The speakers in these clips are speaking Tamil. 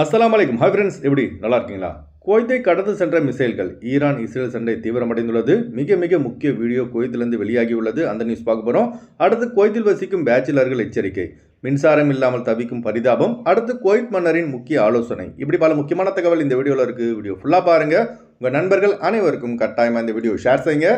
அஸ்லாம் அலைக்கும் ஹாய் ஃப்ரெண்ட்ஸ் எப்படி? நல்லா இருக்கீங்களா குவைத்தை கடந்து சென்ற மிசைல்கள் ஈரான் இஸ்ரேல் சண்டை தீவிரமடைந்துள்ளது. மிக மிக முக்கிய வீடியோ குவைத்திலிருந்து வெளியாகியுள்ளது. அந்த நியூஸ் பார்க்க போகிறோம் அடுத்து குவைத்தில் வசிக்கும் பேச்சுலர்கள் எச்சரிக்கை. மின்சாரம் இல்லாமல் தவிக்கும் பரிதாபம். அடுத்து குவைத் மன்னரின் முக்கிய ஆலோசனை. இப்படி பல முக்கியமான தகவல் இந்த வீடியோவில் இருக்குது வீடியோ ஃபுல்லாக பாருங்கள் உங்கள் நண்பர்கள் அனைவருக்கும் கட்டாயமாக இந்த வீடியோ ஷேர் செய்யுங்க.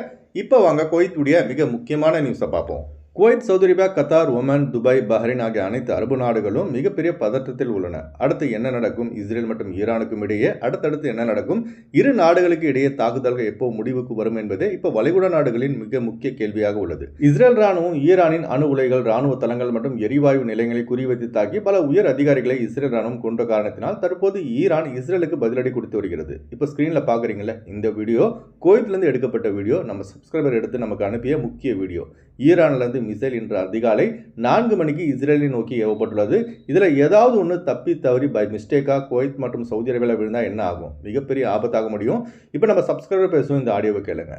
இப்போ வாங்க குவைத்துடைய மிக முக்கியமான நியூஸை பார்ப்போம். Kuwait Saudi Arabia Qatar Oman Dubai Bahrain ஆகிய அனைத்து அரபு நாடுகளும் மிகப்பெரிய பதற்றத்தில் உள்ளன. அடுத்து என்ன நடக்கும்? இஸ்ரேல் மற்றும் ஈரானுக்கும் இடையே அடுத்தடுத்து என்ன நடக்கும்? இரு நாடுகளுக்கு இடையே தாக்குதல்கள் எப்போ முடிவுக்கு வரும் என்பதே இப்போ வளைகுடா நாடுகளின் மிக முக்கிய கேள்வியாக உள்ளது. இஸ்ரேல் ராணுவம் ஈரானின் அணு உலைகள் ராணுவ தளங்கள் மற்றும் எரிவாயு நிலையங்களை குறிவைத்து தாக்கி பல உயர் அதிகாரிகளை இஸ்ரேல் ராணுவம் கொண்ட காரணத்தினால் தற்போது ஈரான் இஸ்ரேலுக்கு பதிலடி கொடுத்து வருகிறது. இப்போ ஸ்க்ரீனில் பார்க்குறீங்களே இந்த வீடியோ கோயத்திலிருந்து எடுக்கப்பட்ட வீடியோ நம்ம சப்ஸ்கிரைபர் எடுத்து நமக்கு அனுப்பிய முக்கிய வீடியோ. ஈரானிலிருந்து மிசைல் இன்று அதிகாலை நான்கு மணிக்கு இஸ்ரேலை நோக்கி ஏவப்பட்டுள்ளது. இதில் ஏதாவது ஒன்று தப்பி தவறி பை மிஸ்டேக்காக குவைத் மற்றும் சவுதி அரேபியாவில் விழுந்தால் என்ன ஆகும்? மிகப்பெரிய ஆபத்தாக முடியும். இப்போ நம்ம சப்ஸ்கிரைபர் பேசுவோம். இந்த ஆடியோவை கேளுங்க.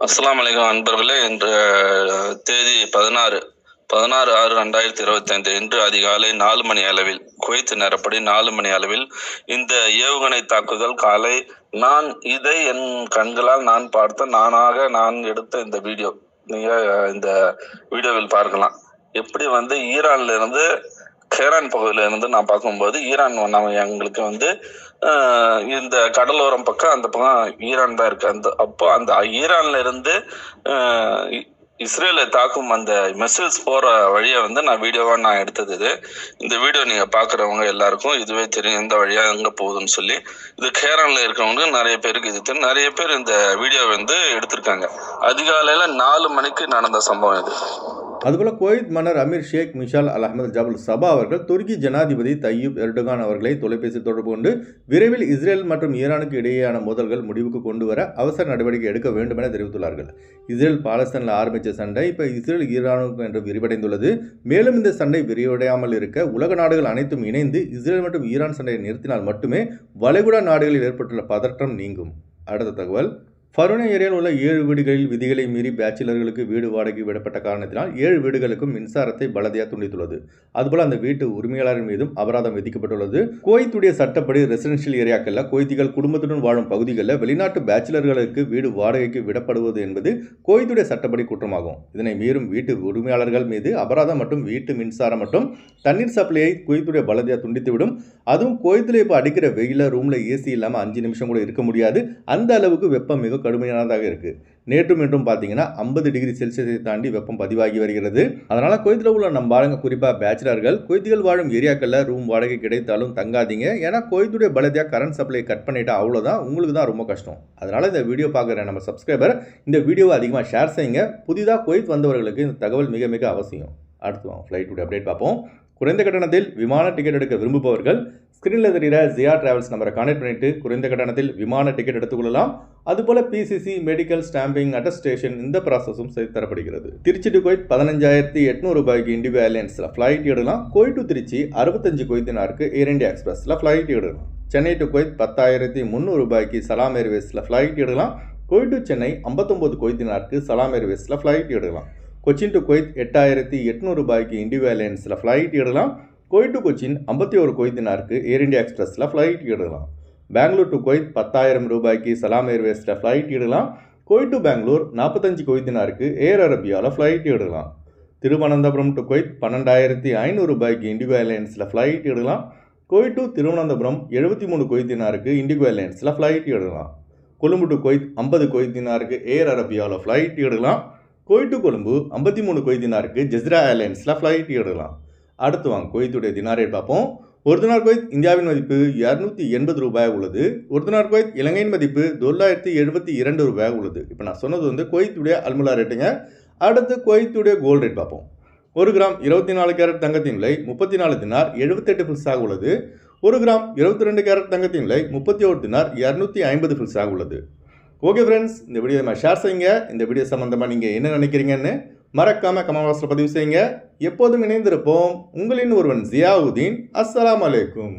அஸ்லாம் வலைக்கம் அன்பர்களே இன்று தேதி பதினாறு பதினாறு ஆறு ரெண்டாயிரத்தி இருபத்தி ஐந்து இன்று அதிகாலை நாலு மணி அளவில் குவைத் நேரப்படி நாலு மணி அளவில் இந்த ஏவுகணை தாக்குதல் காலை நான் இதை என் கண்களால் நான் பார்த்த நானாக நான் எடுத்த இந்த வீடியோ. நீங்க இந்த வீடியோவில் பார்க்கலாம். எப்படி வந்து ஈரான்ல இருந்து ஹேரான் பகுதியில இருந்து நான் பார்க்கும்போது ஈரான் நம்ம எங்களுக்கு வந்து இந்த கடலோரம் பக்கம் அந்த பக்கம் ஈரான் தான் இருக்கு. அந்த அப்போ அந்த ஈரான்ல இருந்து இஸ்ரேலை தாக்கும் அந்த மிசைல்ஸ் போற வழியை வந்து நான் வீடியோவா நான் எடுத்தது இது. இந்த வீடியோ நீங்க பாக்குறவங்க எல்லாருக்கும் இதுவே தெரியும் எந்த வழியா எங்க போகுதுன்னு சொல்லி. இது கேரன்ல இருக்கிறவங்க நிறைய பேருக்கு இது தெரியும். நிறைய பேர் இந்த வீடியோ வந்து எடுத்திருக்காங்க. அதிகாலையில நாலு மணிக்கு நடந்த சம்பவம் இது. அதுபோல குவைத் மன்னர் அமீர் ஷேக் மிஷால் அல் அஹமது ஜபுல் சபா அவர்கள் துருக்கி ஜனாதிபதி தையூப் எர்டோகான் அவர்களை தொலைபேசி தொடர்பு கொண்டு விரைவில் இஸ்ரேல் மற்றும் ஈரானுக்கு இடையேயான மோதல்கள் முடிவுக்கு கொண்டு வர அவசர நடவடிக்கை எடுக்க வேண்டும் என தெரிவித்துள்ளார்கள். இஸ்ரேல் பாலஸ்தீனில் ஆரம்பித்த சண்டை இப்போ இஸ்ரேல் ஈரானுக்கும் என்று விரிவடைந்துள்ளது. மேலும் இந்த சண்டை விரிவடையாமல் இருக்க உலக நாடுகள் அனைத்தும் இணைந்து இஸ்ரேல் மற்றும் ஈரான் சண்டையை நிறுத்தினால் மட்டுமே வளைகுடா நாடுகளில் ஏற்பட்டுள்ள பதற்றம் நீங்கும். அடுத்த தகவல். ஃபருணை ஏரியாவில் உள்ள ஏழு வீடுகளில் விதிகளை மீறி பேச்சுலர்களுக்கு வீடு வாடகை விடப்பட்ட காரணத்தினால் ஏழு வீடுகளுக்கும் மின்சாரத்தை பலதையாக துண்டித்துள்ளது. அதுபோல் அந்த வீட்டு உரிமையாளரின் மீதும் அபராதம் விதிக்கப்பட்டுள்ளது. கோயத்துடைய சட்டப்படி ரெசிடென்ஷியல் ஏரியாக்களில் கோய்த்திகள் குடும்பத்துடன் வாழும் பகுதிகளில் வெளிநாட்டு பேச்சுலர்களுக்கு வீடு வாடகைக்கு விடப்படுவது என்பது கோயத்துடைய சட்டப்படி குற்றமாகும். இதனை மீறும் வீட்டு உரிமையாளர்கள் மீது அபராதம் மற்றும் வீட்டு மின்சாரம் மற்றும் தண்ணீர் சப்ளையை கோயத்துடைய பலதையாக துண்டித்துவிடும். அதுவும் கோயத்தில் இப்போ அடிக்கிற வெயில ரூமில் ஏசி இல்லாமல் அஞ்சு நிமிஷம் கூட இருக்க முடியாது. அந்த அளவுக்கு வெப்பம் மிக கடுமையானதாக இருக்குது நேற்றும் இன்றும் பார்த்தீங்கன்னா ஐம்பது டிகிரி செல்சியஸை தாண்டி வெப்பம் பதிவாகி வருகிறது. அதனால் குவைத்தில் உள்ள நம்ம ஆளுங்க குறிப்பாக பேச்சுலர்கள் குவைத்திகள் வாழும் ஏரியாக்களில் ரூம் வாடகை கிடைத்தாலும் தங்காதீங்க. ஏன்னா குவைத்துடைய பலதியாக கரண்ட் சப்ளை கட் பண்ணிட்டா அவ்வளோதான் உங்களுக்கு தான் ரொம்ப கஷ்டம். அதனால் இந்த வீடியோ பார்க்குற நம்ம சப்ஸ்கிரைபர் இந்த வீடியோவை அதிகமாக ஷேர் செய்யுங்க. புதிதாக குவைத் வந்தவர்களுக்கு இந்த தகவல் மிக மிக அவசியம். அடுத்து வாங்க ஃப்ளைட்டுடைய அப்டேட் பார்ப்போம். குறைந்த கட்டணத்தில் விமான டிக்கெட் எடுக்க விரும்புபவர்கள் ஸ்க்ரீனில் தெரிகிற ஜியா டிராவல்ஸ் நம்பரை கான்டெக்ட் பண்ணிட்டு குறைந்த கட்டணத்தில் விமான டிக்கெட் எடுத்துக்கொள்ளலாம். அதுபோல் பிசிசி மெடிக்கல் ஸ்டாம்பிங் அட்டஸ்டேஷன் இந்த ப்ராசஸும் செய்து தரப்படுகிறது. திருச்சி டு கோயட் பதினஞ்சாயிரத்தி எட்நூறு ரூபாய்க்கு இண்டிகோ ஏர்லைன்ஸில் ஃப்ளைட் எடுக்கலாம். கோயட் டு திருச்சி அறுபத்தஞ்சு கொய்தினாருக்கு ஏர் இண்டியா எக்ஸ்பிரஸில் ஃப்ளைட் எடுக்கலாம். சென்னை டு கோயத் பத்தாயிரத்தி முந்நூறு ரூபாய்க்கு சலாம் ஏர்வேஸில் ஃப்ளைட் எடுக்கலாம். கோயட் டு சென்னை ஐம்பத்தொம்போது கொய்தினாருக்கு சலாம் ஏர்வேஸில் ஃப்ளைட் எடுக்கலாம். கொச்சின் டு குவைத் எட்டாயிரத்தி எட்நூறு ரூபாய்க்கு இண்டிகோ ஏர்லைன்ஸில் ஃப்ளைட் எடுக்கலாம். குவைட் டு கொச்சின் ஐம்பத்தி ஒரு கொய்தினாருக்கு ஏர் இண்டியா எக்ஸ்பிரஸில் ஃப்ளைட் எடுக்கலாம். பெங்களூர் டு கொய்த் பத்தாயிரம் ரூபாய்க்கு சலாம் ஏர்வேஸில் ஃப்ளைட் எடுக்கலாம். குவைட் டு பெங்களூர் நாற்பத்தஞ்சு கொய்தினாருக்கு ஏர் அரபியாவில் ஃப்ளைட் எடுக்கலாம். திருவனந்தபுரம் டு கொய்த் பன்னெண்டாயிரத்தி ஐநூறு ரூபாய்க்கு இண்டிகோ ஏர்லைன்ஸில் ஃப்ளைட் எடுக்கலாம். குவைட் டு திருவனந்தபுரம் எழுபத்தி மூணு கொய்தினாருக்கு இண்டிகோ ஏர்லைன்ஸில் ஃப்ளைட் எடுக்கலாம். கொழும்பு டு கொய்த் ஐம்பது கொய்தினாருக்கு ஏர் அரபியாவில் ஃப்ளைட் எடுக்கலாம். குவைட் டு கொழும்பு ஐம்பத்தி மூணு கொய்தினாருக்கு ஜெஸ்ரா ஏர்லைன்ஸில் ஃப்ளைட் எடுக்கலாம். அடுத்து வாங்க குவைத்துடைய தினார் ரேட் பார்ப்போம். ஒரு தினார் குவைத் இந்தியாவின் மதிப்பு இரநூத்தி எண்பது ரூபாய் உள்ளது. ஒரு தினார் குவைத் இலங்கையின் மதிப்பு தொள்ளாயிரத்தி எழுபத்தி இரண்டு ரூபாய் உள்ளது. இப்போ நான் சொன்னது வந்து குவைத்துடைய அல்முலா ரேட்டுங்க. அடுத்து குவைத்துடைய கோல்டு ரேட் பார்ப்போம். ஒரு கிராம் இருபத்தி நாலு கேரட் தங்கத்தின் விலை முப்பத்தி நாலு தினார் எழுபத்தெட்டு ஃபில்ஸாக உள்ளது. ஒரு கிராம் இருபத்தி ரெண்டு கேரட் தங்கத்தின் விலை முப்பத்தி ஒரு தினார் இரநூத்தி ஐம்பது ஃபில்ஸாக உள்ளது. ஓகே ஃப்ரெண்ட்ஸ் இந்த வீடியோ நம்ம ஷேர் செய்யுங்க. இந்த வீடியோ சம்மந்தமாக நீங்கள் என்ன நினைக்கிறீங்கன்னு மறக்காமல் கமெண்ட் பதிவு செய்யுங்க. எப்போதும் இணைந்திருப்போம். உங்களின் ஒருவன் ஜியாவுதீன். அஸ்லாம் அலைக்கும்.